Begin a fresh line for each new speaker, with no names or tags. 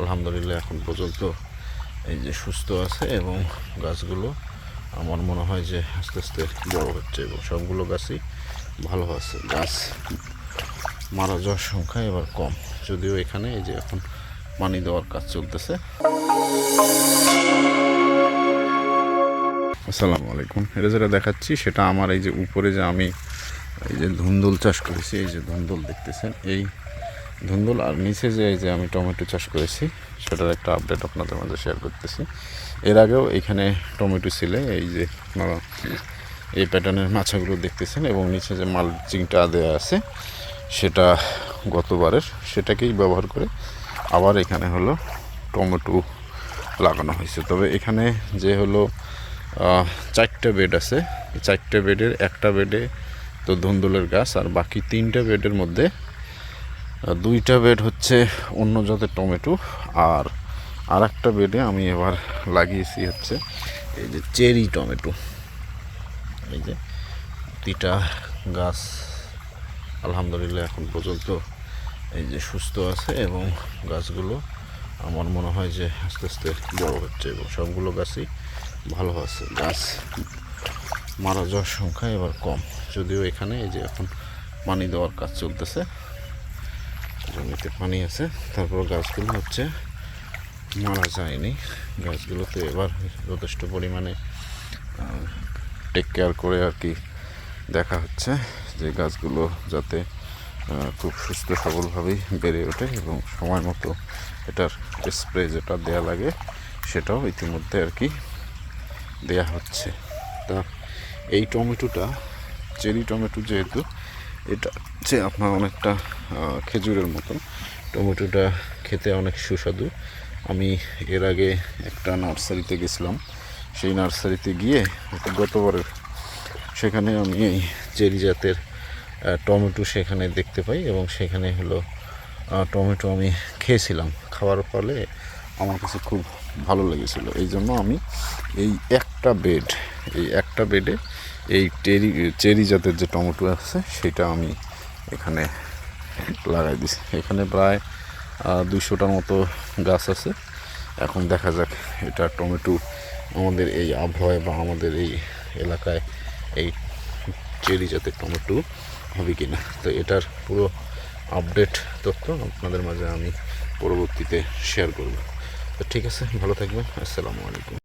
আলহামদুলিল্লাহ, এখন পর্যন্ত এই যে সুস্থ আছে এবং গাছগুলো আমার মনে হয় যে আস্তে আস্তে বড় হচ্ছে এবং সবগুলো গাছই ভালো আছে। গাছ মারা যাওয়ার সংখ্যা এবার কম। যদিও এখানে এই যে এখন পানি দেওয়ার কাজ চলতেছে। আসসালামু আলাইকুম। এটা যেটা দেখাচ্ছি, সেটা আমার এই যে উপরে যে আমি এই যে ধুন্দুল চাষ করেছি, এই যে ধুন্দুল দেখতেছেন, এই ধুন্দুল, আর নিচে যে যে আমি টমেটো চাষ করেছি, সেটার একটা আপডেট আপনাদের মাঝে শেয়ার করতেছি। এর আগেও এখানে টমেটো ছিল, এই যে, আপনারা এই প্যাটার্নের মাছাগুলো দেখতেছেন, এবং নিচে যে মালচিংটা দেওয়া আছে, সেটা গতবারের, সেটাকেই ব্যবহার করে আবার এখানে হলো টমেটো লাগানো হয়েছে। তবে এখানে যে হলো চারটে বেড আছে চারটে বেডের একটা বেডে তো ধুন্দুলের গাছ, আর বাকি তিনটা বেডের মধ্যে দুইটা বেড হচ্ছে অন্য জাতের টমেটো আর আর একটা বেডে আমি এবার লাগিয়েছি হচ্ছে এই যে চেরি টমেটো। এই যে প্রতিটা গাছ আলহামদুলিল্লাহ এখন পর্যন্ত এই যে সুস্থ আছে এবং গাছগুলো আমার মনে হয় যে আস্তে আস্তে বড় হচ্ছে এবং সবগুলো গাছই ভালো আছে। গাছ মারা যাওয়ার সংখ্যা এবার কম। যদিও এখানে এই যে এখন পানি দেওয়ার কাজ চলতেছে জমিতে পানি আছে, তারপর গাছগুলো হচ্ছে মারা যায়নি। গাছগুলোতে এবার যথেষ্ট পরিমাণে টেক কেয়ার করে আর কি দেখা হচ্ছে যে গাছগুলো যাতে খুব সুস্থ সবলভাবেই বেড়ে ওঠে এবং সময় মতো এটার স্প্রে যেটা দেয়া লাগে, সেটাও ইতিমধ্যে আর কি দেয়া হচ্ছে। তা এই টমেটোটা, চেরি টমেটো যেহেতু এটা হচ্ছে আপনার অনেকটা খেজুরের মতো। টমেটোটা খেতে অনেক সুস্বাদু। আমি এর আগে একটা নার্সারিতে গেছিলাম। সেই নার্সারিতে গিয়ে গতবারের সেখানে আমি এই চেরি জাতের টমেটো সেখানে দেখতে পাই এবং সেখানে হলো টমেটো আমি খেয়েছিলাম। খাওয়ার ফলে আমার কাছে খুব ভালো লেগেছিল। এই জন্য আমি এই একটা বেড এই একটা বেডে এই টেরি, চেরি জাতের যে টমেটো আছে, সেটা আমি এখানে লাগাই দিছি। এখানে প্রায় দুশোটার মতো গাছ আছে। এখন দেখা যাক এটা টমেটো আমাদের এই আবহাওয়ায় বা আমাদের এই এলাকায় এই চেরি জাতের টমেটো হবে কি না তো এটার পুরো আপডেট তথ্য আপনাদের মাঝে আমি পরবর্তীতে শেয়ার করব। তো ঠিক আছে, ভালো থাকবেন। আসসালামু আলাইকুম।